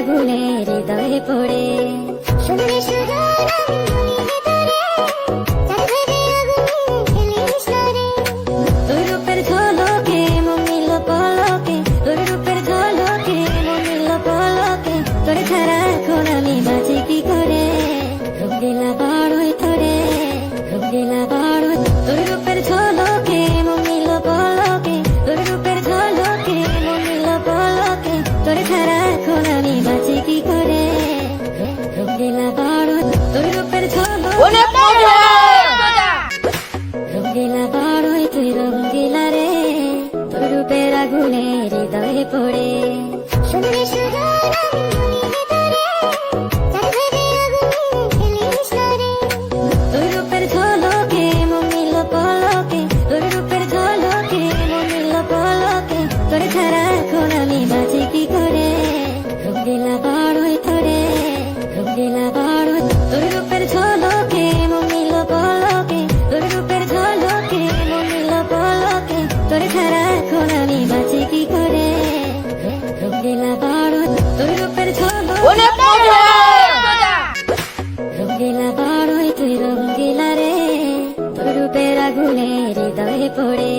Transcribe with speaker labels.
Speaker 1: আগুনে হৃদয়ে পড়ে।
Speaker 2: শুনলে
Speaker 1: তোর রূপের ঝলকে মমিল পলকে তোর রূপের ঝলকে মমিল পলকে তোর ছাড়া এখন আমি বাঁচি কি করে? রূপ দিলা বাড়ই তোরে রূপ দিলা বাড়ই তোর রূপের ঝলকে তোর ছাড়া এখন আমি বাঁচি কি করে রূপ দিলা তোর রূপের রঙ্গিলা বাড়ই তুই রঙ্গিলা রে তোর রূপের আগুনে হৃদয়ে পড়ে।
Speaker 2: শুনলে
Speaker 1: কি করে রঙ্গিলা বাড়ই তোর রূপের রঙ্গিলা বাড়ই তুই রে তোর রূপের আগুনে হৃদয়ে পড়ে।